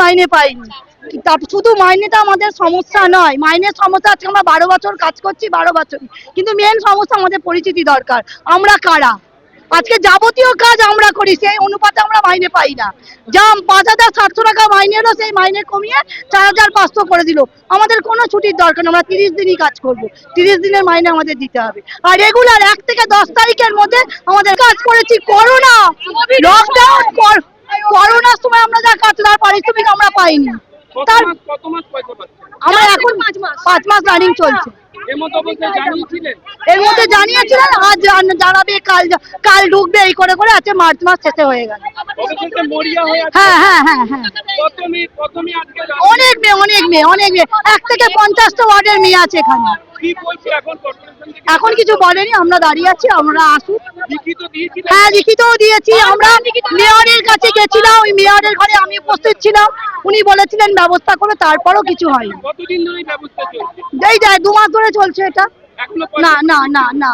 মাইনে পাইনি। শুধু মাইনেটা আমাদের সমস্যা নয়। মাইনের সমস্যা আজকে আমরা বারো বছর কাজ করছি, বারো বছর। কিন্তু মেন সমস্যা আমাদের পরিচিতি দরকার। আমরা কারা? আজকে যাবতীয় কাজ আমরা করি, সেই অনুপাতে আমরা মাইনে পাই না। যা পাঁচ হাজার, সাতশো টাকা মাইনে এলো, সেই মাইনে কমিয়ে চার হাজার পাঁচশো করে দিল। আমাদের কোনো ছুটির দরকার নেই আমরা তিরিশ দিনই কাজ করব। তিরিশ দিনের মাইনে আমাদের দিতে হবে। আর রেগুলার এক থেকে দশ তারিখের মধ্যে আমাদের কাজ করেছি করোনা লকডাউন করোনার সময় আমরা যা কাজ তার পারিশ্রমিক আমরা পাইনি। তার আমরা এখন পাঁচ মাস রানিং চলছে। এর মধ্যে জানিয়েছিলেন? আজ জানাবে কাল কাল ঢুকবে এই করে করে আছে মার্চ মাস শেষে হয়ে গেল। হয়ে হ্যাঁ হ্যাঁ হ্যাঁ অনেক মেয়ে অনেক মেয়ে অনেক মেয়ে। এক থেকে পঞ্চাশটা ওয়ার্ডের মেয়ে আছে এখানে। এখন কিছু বলেনি আমরা দাঁড়িয়ে আছি আমরা আসুন। হ্যাঁ লিখিতও দিয়েছি আমরা মেয়রের কাছে গেছিলাম ওই মেয়রের ঘরে আমি উপস্থিত ছিলাম উনি বলেছিলেন ব্যবস্থা করে তারপরও কিছু হয়নি। এই যায় দু মাস ধরে চলছে এটা। না না না না?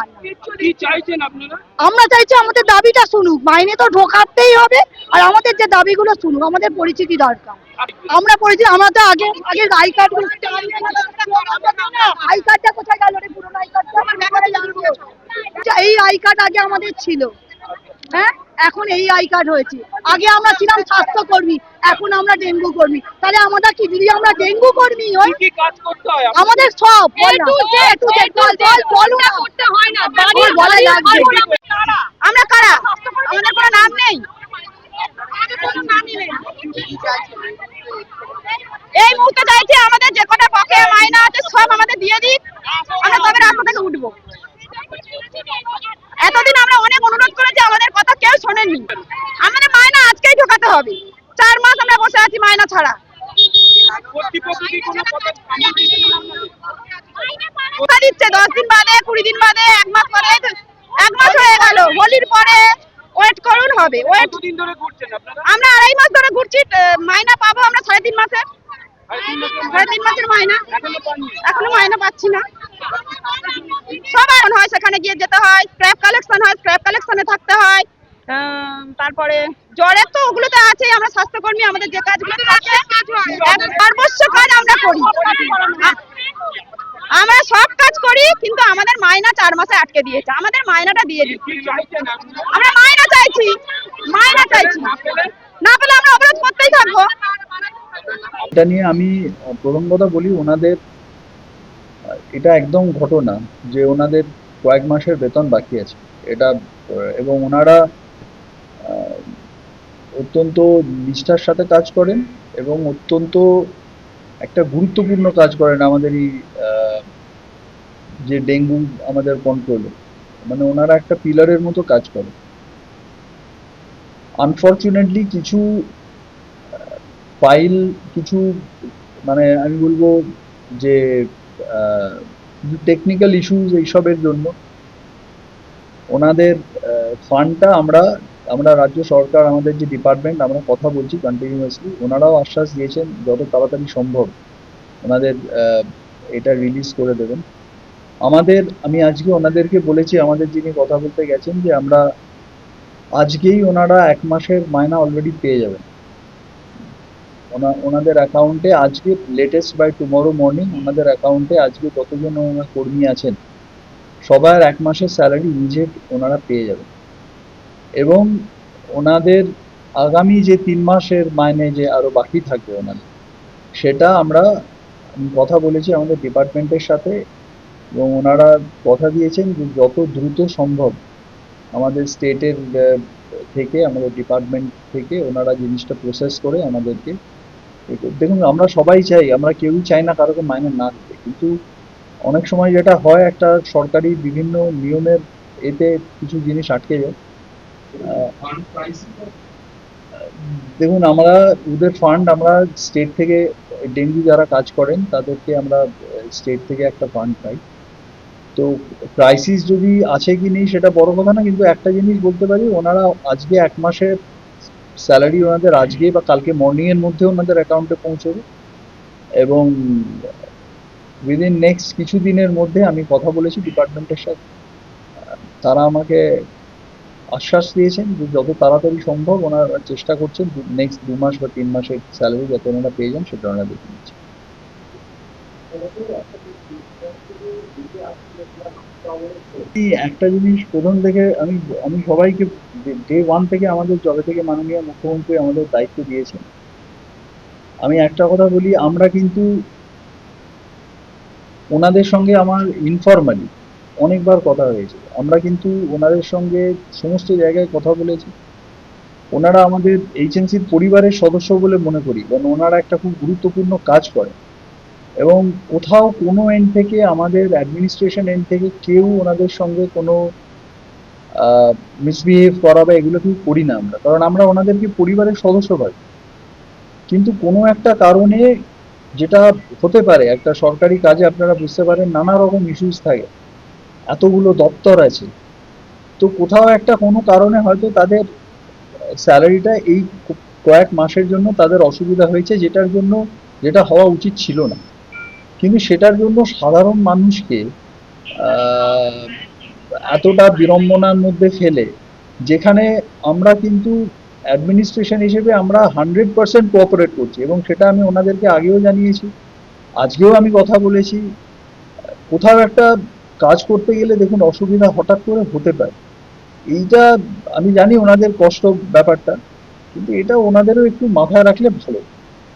আমরা চাইছি আমাদের দাবিটা শুনুক মাইনে তো ঢোকাতেই হবে আর আমাদের যে দাবিগুলো শুনুক আমাদের পরিচিতি দরকার। আমরা পরিচিতি আমরা তো আগে আগে আই কার্ড আই কার্ডটা কোথায় গেল রে? পুরনো আই কার্ডটা এই আই কার্ড আগে আমাদের ছিল। হ্যাঁ? এখন এই আই কার্ড হয়েছে। আগে আমরা ছিলাম স্বাস্থ্য কর্মী এখন আমরা ডেঙ্গু কর্মী। তাহলে আমরা কি যদি আমরা ডেঙ্গু কর্মী হই কি কাজ করতে হয় আমাদের? সব বল না। A to Z, বল, বল, বলো না। বল, বলা লাগবে। আমরা কারা? আমাদের কোনো নাম নেই। এই মুহূর্তে চাইছি আমাদের যে কটা বকেয়া মাইনা আছে সব আমাদের দিয়ে দিক। আমরা তবে রাস্তা থেকে উঠবো। এতদিন আমরা অনেক অনুরোধ করেছি আমাদের কথা কেউ শোনেনি আমাদের মাইনা আজকেই ঢোকাতে হবে। চার মাস আমরা বসে আছি মাইনা ছাড়া। দিচ্ছে দশ দিন বাদে কুড়ি দিন বাদে এক মাস পরে এক মাস হয়ে গেল। হোলির পরে ওয়েট করুন হবে ওয়েট। কতদিন ধরে ঘুরছেন আপনারা? আমরা আড়াই মাস ধরে ঘুরছি মাইনা পাবো আমরা সাড়ে তিন মাসের। আর তিন মাসের সাড়ে তিন মাসের মাইনা এখনও মাইনা পাচ্ছি না। সবার হয় সেখানে গিয়ে যেতে হয়। স্ক্র্যাপ কালেকশন হয় স্ক্র্যাপ কালেকশনে থাকতে হয়। তারপরে জ্বরের তো ওগুলোতে আছে আমরা স্বাস্থ্যকর্মী, আমাদের যে কাজগুলো এক সর্বস্ব কাজ আমরা করি। আমরা সব কাজ করি, কিন্তু আমাদের মাইনা চার মাসে আটকে দিয়েছে। আমাদের মাইনাটা দিয়ে আপনারা আমরা মাইনা চাইছি মাইনা চাইছি। না পেলে আমরা অবরোধ করতেই থাকব। এটা নিয়ে আমি প্রথম কথা বলি, ওনাদের, এটা একদম ঘটনা যে ওনাদের কয়েক মাসের বেতন বাকি আছে। এটা, এবং ওনারা অত্যন্ত নিষ্ঠার সাথে কাজ করেন এবং অত্যন্ত একটা গুরুত্বপূর্ণ কাজ করেন আমাদের এই যে ডেঙ্গু আমাদের কন্ট্রোলে মানে ওনারা একটা পিলারের মতো কাজ করে। আনফর্চুনেটলি কিছু ফাইল কিছু মানে আমি বলব যে টেকনিক্যাল ইস্যুস এইসবের জন্য ওনাদের ফান্ডটা আমরা আমরা রাজ্য সরকার, আমাদের যে ডিপার্টমেন্ট আমরা কথা বলছি কন্টিনিউয়াসলি ওনারাও আশ্বাস দিয়েছেন যত তাড়াতাড়ি সম্ভব ওনাদের এটা রিলিজ করে দেবেন। আমাদের, আমি আজকে ওনাদেরকে বলেছি, আমাদের যিনি কথা বলতে গেছেন যে আমরা আজকেই ওনারা এক মাসের মায়না অলরেডি পেয়ে যাবেন। ওনা- ওনাদের অ্যাকাউন্টে আজকে লেটেস্ট বাই টুমরো মর্নিং ওনাদের অ্যাকাউন্টে আজকে কতজন ওনার কর্মী আছেন, সবার এক মাসের স্যালারি ইমিডিয়েট ওনারা পেয়ে যাবেন। এবং ওনাদের আগামী যে তিন মাসের মাইনে যে আরও বাকি থাকবে ওনাদের সেটা আমরা কথা বলেছি আমাদের ডিপার্টমেন্টের সাথে, এবং ওনারা কথা দিয়েছেন যে যত দ্রুত সম্ভব আমাদের স্টেটের থেকে, আমাদের ডিপার্টমেন্ট থেকে ওনারা জিনিসটা প্রসেস করে আমাদেরকে দেখুন, আমরা সবাই চাই, আমরা কেউই চাই না কারোকে মাইনে না দিতে, কিন্তু অনেক সময় যেটা হয়, একটা সরকারি বিভিন্ন নিয়মের এতে কিছু জিনিস আটকে যায়। দেখুন, আমরা ওদের ফান্ড আমরা স্টেট থেকে ডেঙ্গু যারা কাজ করেন, তাদেরকে আমরা স্টেট থেকে একটা ফান্ড পাই। তো ক্রাইসিস যদি আছে কি নেই, সেটা বড় কথা না, কিন্তু একটা জিনিস বলতে পারি, ওনারা আজকে এক মাসের স্যালারি ওনাদের আজকে বা কালকে মর্নিং এর মধ্যে ওনাদের অ্যাকাউন্টে পৌঁছবে। এবং উইদিন নেক্সট কিছু দিনের মধ্যে আমি কথা বলেছি ডিপার্টমেন্টের সাথে তারা আমাকে আশ্বাস দিয়েছেন যে যত তাড়াতাড়ি সম্ভব ওনারা চেষ্টা করছেন নেক্সট দু মাস বা তিন মাসের স্যালারি যাতে ওনারা পেয়ে যান সেটা ওনারা দেখে নিচ্ছেন। একটা জিনিস প্রথম থেকে আমি আমি সবাইকে ডে ওয়ান থেকে আমাদের জবে থেকে মাননীয় মুখ্যমন্ত্রী আমাদের দায়িত্ব দিয়েছেন। আমি একটা কথা বলি, আমরা কিন্তু ওনাদের সঙ্গে আমার ইনফরমালি অনেকবার কথা হয়েছে। আমরা কিন্তু ওনাদের সঙ্গে সমস্ত জায়গায় কথা বলেছি। ওনারা আমাদের এইচএনসির পরিবারের সদস্য বলে মনে করি। কারণ ওনারা একটা খুব গুরুত্বপূর্ণ কাজ করে এবং কোথাও কোনো এন্ড থেকে, আমাদের অ্যাডমিনিস্ট্রেশন এন্ড থেকে কেউ ওনাদের সঙ্গে কোনো মিসবিহেভ করা বা এগুলো কেউ করি না আমরা। কারণ আমরা ওনাদেরকে পরিবারের সদস্য পাই কিন্তু কোনো একটা কারণে যেটা হতে পারে, একটা সরকারি কাজে আপনারা বুঝতে পারেন, নানা রকম ইস্যুস থাকে। এতগুলো দপ্তর আছে। তো কোথাও একটা কোনো কারণে হয়তো তাদের স্যালারিটা এই কয়েক মাসের জন্য তাদের অসুবিধা হয়েছে, যেটার জন্য, যেটা হওয়া উচিত ছিল না। কিন্তু সেটার জন্য সাধারণ মানুষকে এতটা বিড়ম্বনার মধ্যে ফেলে, যেখানে আমরা কিন্তু অ্যাডমিনিস্ট্রেশন হিসেবে আমরা হান্ড্রেড পার্সেন্ট কোঅপারেট করছি এবং সেটা আমি ওনাদেরকে আগেও জানিয়েছি, আজকেও আমি কথা বলেছি। কোথাও একটা কাজ করতে গেলে দেখুন অসুবিধা হঠাৎ করে হতে পারে। এইটা আমি জানি ওনাদের কষ্ট ব্যাপারটা, কিন্তু এটা ওনাদেরও একটু মাথায় রাখলে ভালো।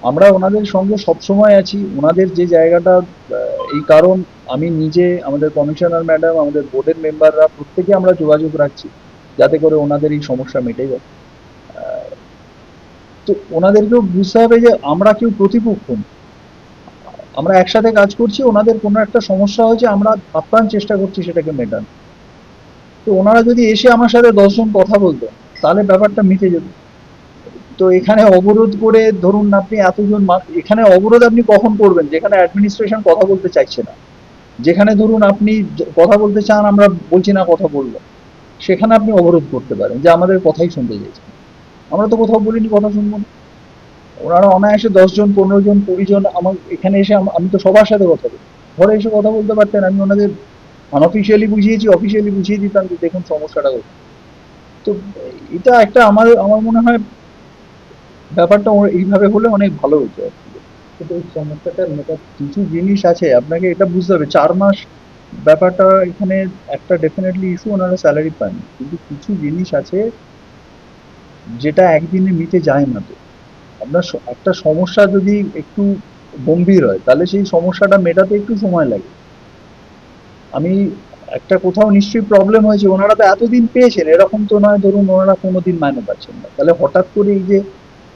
আমরা ওনাদের সঙ্গে সবসময় আছি, ওনাদের যে জায়গাটা এই কারণ আমি নিজে, আমাদের কমিশনার ম্যাডাম, আমাদের বোর্ডের মেম্বাররা প্রত্যেকে আমরা যোগাযোগ রাখছি, যাতে করে ওনাদের এই সমস্যা মেটে যায়। তো ওনাদেরকেও বুঝতে হবে যে আমরা কেউ প্রতিপক্ষ নই। আমরা একসাথে কাজ করছি, ওনাদের কোনো একটা সমস্যা হয়েছে আমরা আপ্রাণ চেষ্টা করছি সেটাকে মেটানো তো ওনারা যদি এসে আমার সাথে দশজন কথা বলতো, তাহলে ব্যাপারটা মিটে যেত। তো এখানে অবরোধ করে ধরুন আপনি এতজন এখানে অবরোধ আপনি কখন করবেন? যেখানে অ্যাডমিনিস্ট্রেশন কথা বলতে চাইছে না। যেখানে ধরুন আপনি কথা বলতে চান, আমরা বলছি না কথা বলব। সেখানে আপনি অবরোধ করতে পারেন, যে আমাদের কথাই শুনতে চাইছেন আমরা তো কোথাও বলিনি কথা শুনব না। ওনারা অনায়াসে দশজন পনেরো জন কুড়ি জন আমার এখানে এসে আমি তো সবার সাথে কথা বলি। ঘরে এসে কথা বলতে পারতেন, আমি ওনাদের আনঅফিসিয়ালি বুঝিয়েছি অফিসিয়ালি বুঝিয়ে দিতাম যে দেখুন সমস্যাটা কোথায় তো এটা একটা আমার আমার মনে হয় ব্যাপারটা এইভাবে হলে অনেক ভালো হতো কিন্তু সমস্যাটা মেটা কিছু জিনিস আছে, আপনাকে এটা বুঝতে হবে, চার মাস ব্যাপারটা এখানে একটা ডেফিনেটলি ইস্যু ওনারা স্যালারি পান কিন্তু কিছু জিনিস আছে যেটা একদিনে মিটে যায় না তো। আপনার একটা সমস্যা যদি একটু গম্ভীর হয়, তাহলে সেই সমস্যাটা মেটাতে একটু সময় লাগে। আমি একটা কোথাও নিশ্চয়ই প্রবলেম হয়েছে, ওনারা তো এতদিন পেয়েছেন, এরকম তো নয়, ধরুন ওনারা কোনোদিন মাইনে পাচ্ছেন না। তাহলে হঠাৎ করে এই যে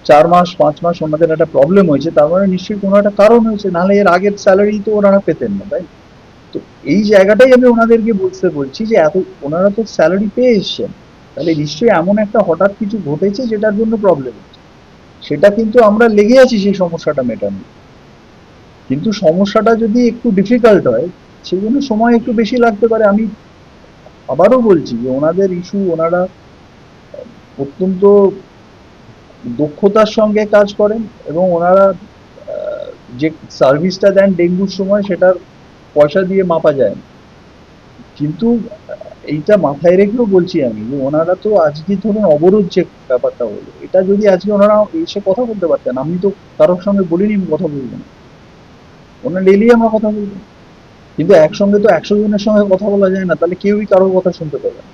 চার মাস, পাঁচ মাস ওনাদের একটা প্রবলেম হয়েছে, তার মানে নিশ্চয়ই কোনো একটা কারণ হয়েছে, নাহলে এর আগের স্যালারি তো ওনারা পেতেন না, তাই তো এই জায়গাটাই আমি ওনাদেরকে বুঝতে বলছি যে এত, ওনারা তো স্যালারি পেয়ে এসছেন। তাহলে নিশ্চয়ই এমন একটা হঠাৎ কিছু ঘটেছে যেটার জন্য প্রবলেম সেটা কিন্তু আমরা লেগে আছি সেই সমস্যাটা মেটানো কিন্তু সমস্যাটা যদি একটু ডিফিকাল্ট হয়, সেই জন্য সময় একটু বেশি লাগতে পারে। আমি আবারও বলছি যে ওনাদের ইস্যু ওনারা অত্যন্ত দক্ষতার সঙ্গে কাজ করেন এবং ওনারা যে সার্ভিসটা দেন ডেঙ্গুর সময়, সেটার পয়সা দিয়ে মাপা যায় কিন্তু এইটা মাথায় রেখেও বলছি আমি যে ওনারা তো আজকে ধরুন অবরোধ যে ব্যাপারটা হলো, এটা যদি আজকে ওনারা এসে কথা বলতে পারতেন, আমি তো কারোর সঙ্গে বলিনি আমি কথা বলব না। ওনার ডেলি আমরা কথা বলব। কিন্তু একসঙ্গে তো একশো জনের সঙ্গে কথা বলা যায় না, তাহলে কেউই কারোর কথা শুনতে পাবে না।